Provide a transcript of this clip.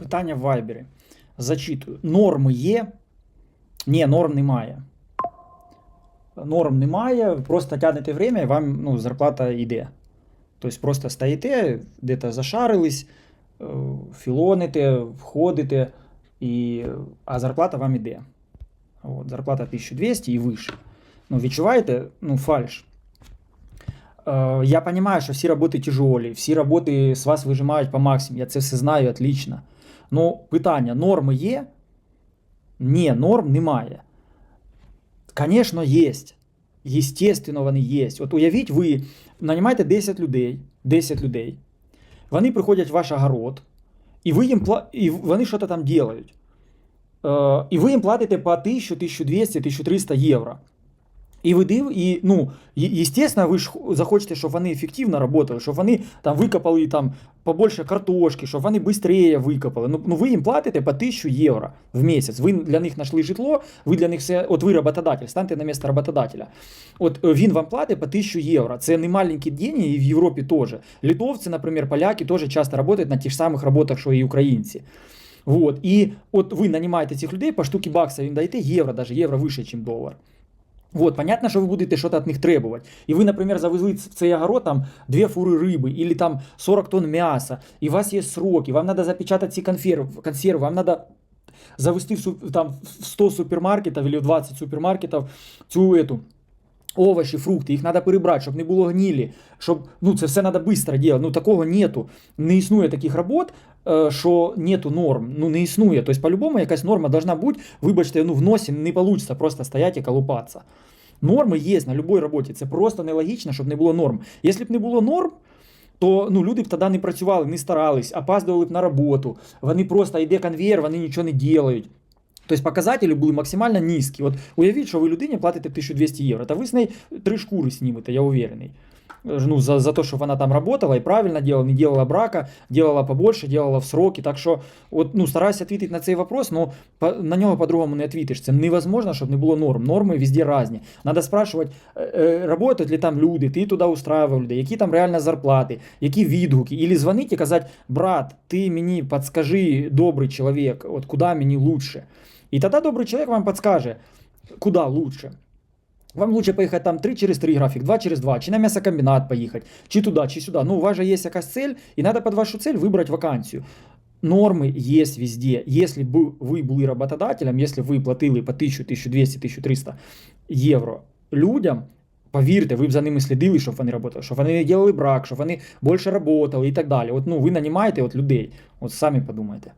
Питання в Вайбері. Зачитую. Норми є? Ні, норм немає. Норм немає, просто тягнете время, і вам ну, зарплата йде. Тобто просто стоїте, де-то зашарились, е, філоните, входите, і, а зарплата вам йде. От, зарплата 1200 і вище. Ну, відчуваєте? Ну, фальш. Е, Я розумію, що всі роботи тяжелі, всі роботи з вас вижимають по максимуму. Я це все знаю отлично. Ну, питання: норми є? Ні, норм немає. Звісно, є. Єстественно, вони є. От уявіть, ви нанімаєте 10 людей, 10 людей. Вони приходять в ваш огород, і ви їм і вони щось там роблять. Е, і ви їм платите по 1000, 1200, 1300 євро. І ви див, і, ну, естественно, ви ж захочете, щоб вони ефективно працювали, щоб вони там викопали там побольше картошки, щоб вони швидше викопали. Ну, ну ви їм платите по 1000 євро в місяць. Ви для них знайшли житло, ви для них все. От ви роботодатель, станьте на місце роботодателя. От е, він вам платить по 1000 євро. Це не маленькі деньги, і в Європі теж. Литовці, наприклад, поляки теж часто працюють на тих самих роботах, що і українці. Вот. І от ви нанімаєте цих людей по штуки бакса, їм даєте євро, навіть євро вище, ніж долар. Вот, понятно, що ви будете щось від них требувати. І ви, наприклад, завезли в цей огород там дві фури риби, или там 40 тонн м'яса, і у вас є сроки, вам треба запечатати ці консерви, консерви вам треба завести в, там, в 100 супермаркетів или в 20 супермаркетів цю эту, овочі, фрукти, їх треба перебрати, щоб не було гнілі, щоб ну, це все треба швидко робити. Ну такого нету. Не існує таких робот, е, що нету норм. Ну не існує. Тобто, по-любому, якась норма должна бути. Вибачте, ну в носі не вийде просто стояти і колупатися. Норми є на будь-якій роботі. Це просто нелогічно, щоб не було норм. Якщо б не було норм, то ну, люди б тоді не працювали, не старались, опаздували б на роботу. Вони просто йде конвейер, вони нічого не роблять. Тобто показателі були максимально низькі. От уявіть, що ви людині платите 1200 євро, та ви з неї три шкури снімете, я уверений. Ну, за, за те, що вона там работала і правильно делала, не делала брака, делала побольше, делала в сроки. Так що, от, ну, старайся відповідати на цей вопрос, но по, на нього по-другому не відповідиш. Це невозможно, щоб не було норм. Норми везде різні. Надо спрашивати, е, е, ли там люди, ти туди устраивав людей, які там реально зарплати, які відгуки. Ілі дзвонити і казати, брат, ти мені подскажи, добрий чоловік, от куди мені лучше. І тоді добрий чоловік вам подскаже, куди лучше. Вам лучше поїхати там 3 через 3 графік, 2 через 2, чи на м'ясокомбінат поїхати, чи туди, чи сюди. Ну, у вас же є якась цель, і треба під вашу цель вибрати вакансію. Норми є везде. Якщо б ви були роботодателем, якщо ви платили по 1000, 1200, 1300 євро людям, повірте, ви б за ними слідили, щоб вони працювали, щоб вони не робили брак, щоб вони більше працювали і так далі. От ну, ви нанімаєте от людей, от самі подумайте.